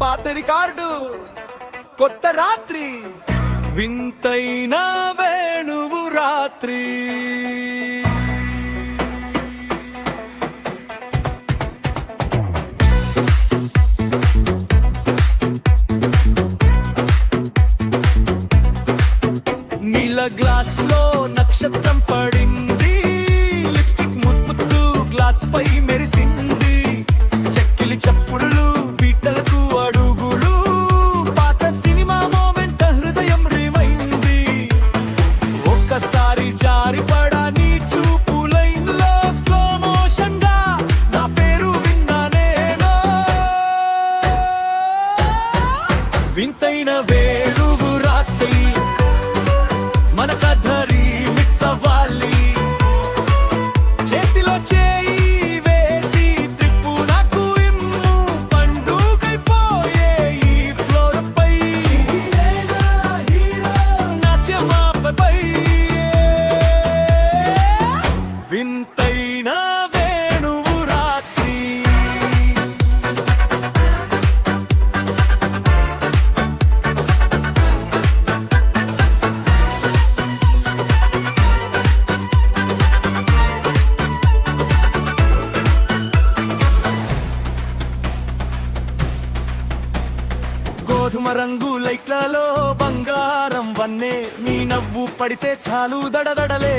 పాత రికార్డు కొత్త రాత్రి. వింతైన వేణువు నీళ్ళ లో నక్షత్రం పడింది. లిప్స్టిక్ ముద్దు గ్లాస్ పై మెరిసింది. చెక్కిలి చప్పుడులు పీటలకు అడుగులు. పాత సినిమా మోమెంట్ హృదయం రిమైంది. ఒక్కసారి జారిపడా నీ చూపు స్లో మోషన్గా నా పేరు విన్నానేలో వింతైన వేడుగు గోధుమ రంగు లైట్లలో బంగారం వన్నే. నీ నవ్వు పడితే చాలు దడదడలే.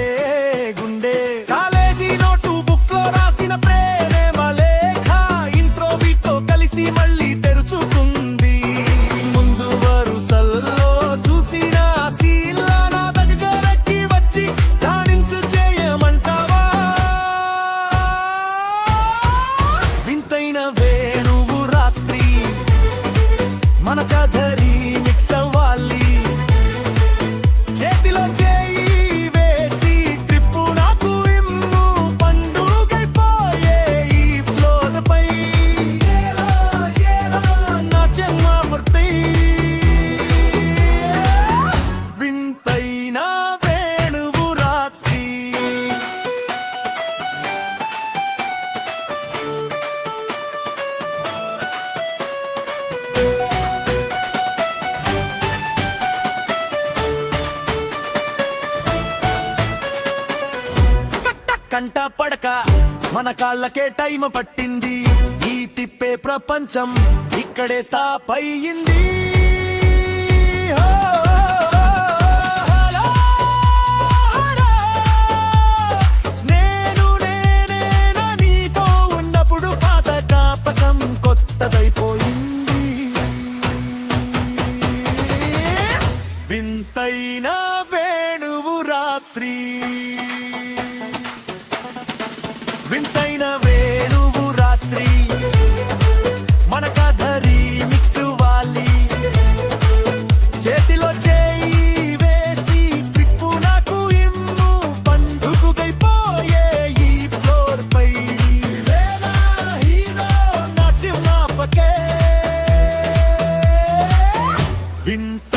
కంట పడక. మన కాళ్ళకే టైం పట్టింది. ఈ తిప్పే ప్రపంచం ఇక్కడే స్టాప్ అయ్యింది. హో, హలో, నేను నేనేనా నీతో ఉన్నప్పుడు పాత జ్ఞాపకం కొత్తదైపోయింది. వింతైన Wind